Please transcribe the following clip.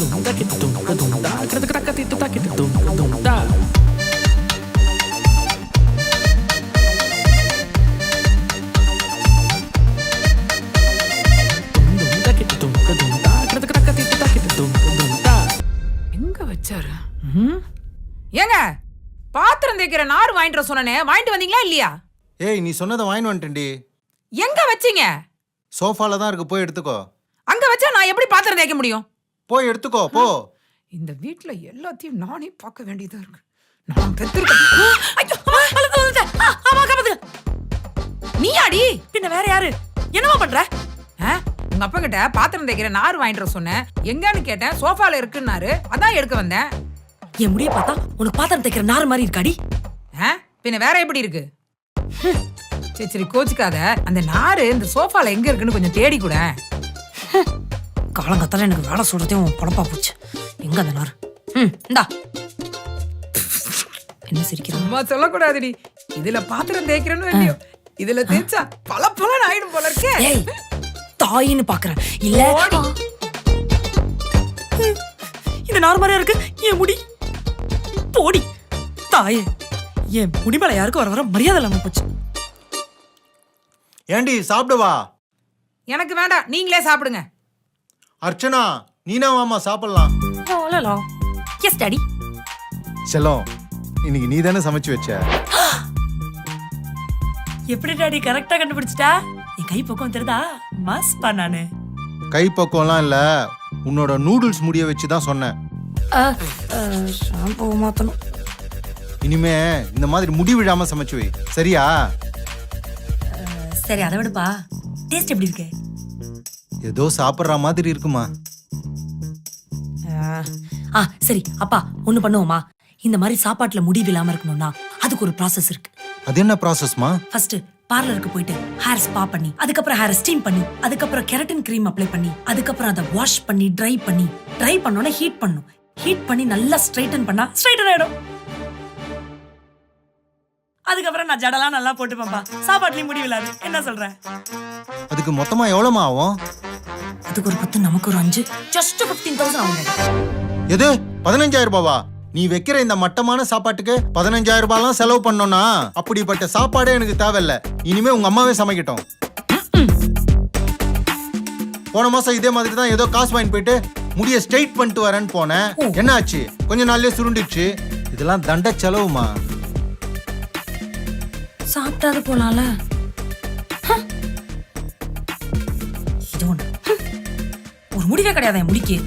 dum da kita dum da dum da dum da Dum dum da kita dum dum da? ஏங்க பாத்திரம் தேய்க்கிற நார் வாங்கிட்டு சொன்னனே வாங்கிட்டு வந்தீங்களா இல்லையா? ஏய் நீ சொன்னதை வாங்கி வந்துட்டேன்டி. எங்க வச்சீங்க? சோஃபால தான் இருக்கு போய் எடுத்துக்கோ. அங்க வச்சா நான் எப்படி பாத்திரம் தேய்க்க முடியும்? போய் எடுத்துக்கோ போ. இந்த வீட்ல எல்லாத்தையும் நானே பார்க்க வேண்டியதா இருக்கு. நான் ஆமா, காப்பாத்து. நீயாடி? பின்ன வேற யாரு? என்னமா பண்ற? ஆ, உங்க அப்பா கிட்ட பாத்திரம் தேய்க்கிற நார் வாங்கிட்டு வர சொன்னேன். எங்கன்னு கேட்டேன் சோஃபால இருக்குன்னாரு. அதான் எடுக்க வந்தேன். என் முடிய பார்த்தா உனக்கு பாத்திரம் தைக்கிற நார் மாதிரி இருக்காடி. ஆ, பின்ன வேற எப்படி இருக்கு? சரி சரி கோச்சுக்காத. அந்த நாரு இந்த சோஃபால எங்க இருக்குன்னு கொஞ்சம் தேடி கூட. காலங்கத்தால எனக்கு வேலை சொல்றதே உன் பொழப்பா போச்சு. எங்க அந்த நார்? ம் இந்தா. என்ன சிரிக்கிறான்? சும்மா சொல்லக்கூடாதுடி. இதுல பாத்திரம் தேய்க்கிறேன்னு இல்லையோ? இதுல தேய்ச்சா பல பலன் ஆயிடும் போல இருக்கே. ஏய் தாயின்னு பாக்குறேன். இல்ல ஓடி. இந்த நார் மாதிரியா இருக்கு? என் முடி. போடி. தாயே என் முடி மேல யாருக்கும் வர வர மரியாதை இல்லாம போச்சு. ஏண்டி சாப்பிடுவா எனக்கு வேண்டாம். நீங்களே சாப்பிடுங்க. அர்ச்சனா நீனா வாமா சாப்பிடலாம். ஓலலோ எஸ் டாடி செல்லம் இன்னைக்கு நீ தானே சமைச்சு வச்ச? எப்படி டாடி கரெக்டா கண்டுபிடிச்சிட்டா? என் கை பக்கம் தெரியுதா மஸ்பா நானு. கை பக்கம்லாம் இல்ல. உன்னோட நூடுல்ஸ் முடிய வச்சு தான் சொன்னேன் ஷாம்பு மாத்தணும். இனிமே இந்த மாதிரி முடி விழாம சமைச்சு வை. சரியா? சரி அதை விடுப்பா. டேஸ்ட் எப்படி இருக்கு? ஏதோ சாப்பிட்ற மாதிரி இருக்குமா? ஆ சரி அப்பா ஒண்ணு பண்ணுவோமா இந்த மாதிரி சாப்பாட்டுல முடிவு இல்லாம இருக்கணும்னா அதுக்கு ஒரு ப்ராசஸ் இருக்கு. அது என்ன ப்ராசஸ்மா ஃபர்ஸ்ட் பார்லருக்கு போயிட்டு ஹேர் ஸ்பா பண்ணி அதுக்கப்புறம் ஹேர் ஸ்டீம் பண்ணி அதுக்கப்புறம் கெரட்டின் க்ரீம் அப்ளை பண்ணி அதுக்கப்புறம் அதை வாஷ் பண்ணி ட்ரை பண்ணி ட்ரை பண்ணோன்னே ஹீட் பண்ணும். ஹீட் பண்ணி நல்லா ஸ்ட்ரைட்டன் பண்ணா ஸ்ட்ரைட்டன் ஆயிடும். அதுக்கப்புறம் நான் ஜடலாம் நல்லா போட்டுப்பேன்ப்பா. சாப்பாட்லயும் முடிவு இல்லாது. என்ன சொல்ற? அதுக்கு மொத்தமா எவ்வளோமா ஆகும்? அதுக்கு ஒரு பத்து நமக்கு ஒரு அஞ்சு ஜஸ்ட் ஃபிஃப்டீன் தௌசண்ட் ஆகும் எது? பதினஞ்சாயிரம் ரூபாவா நீ வைக்கிற இந்த மட்டமான சாப்பாட்டுக்கு பதினஞ்சாயிரம் ரூபாய்லாம் செலவு பண்ணோம்னா அப்படிப்பட்ட சாப்பாடே எனக்கு தேவையில்ல. இனிமே உங்க அம்மாவே சமைக்கட்டும். போன மாசம் இதே மாதிரி தான் ஏதோ காசு வாங்கிட்டு போயிட்டு முடிய ஸ்ட்ரைட் பண்ணிட்டு வரேன்னு போனேன். என்ன ஆச்சு கொஞ்ச நாள்லயே சுருண்டிடுச்சு. இதெல்லாம் தண்ட செலவுமா? சாப்பிட்டாது போலாம்ல. ஒரு முடிவே கிடையாது என் முடிக்கு.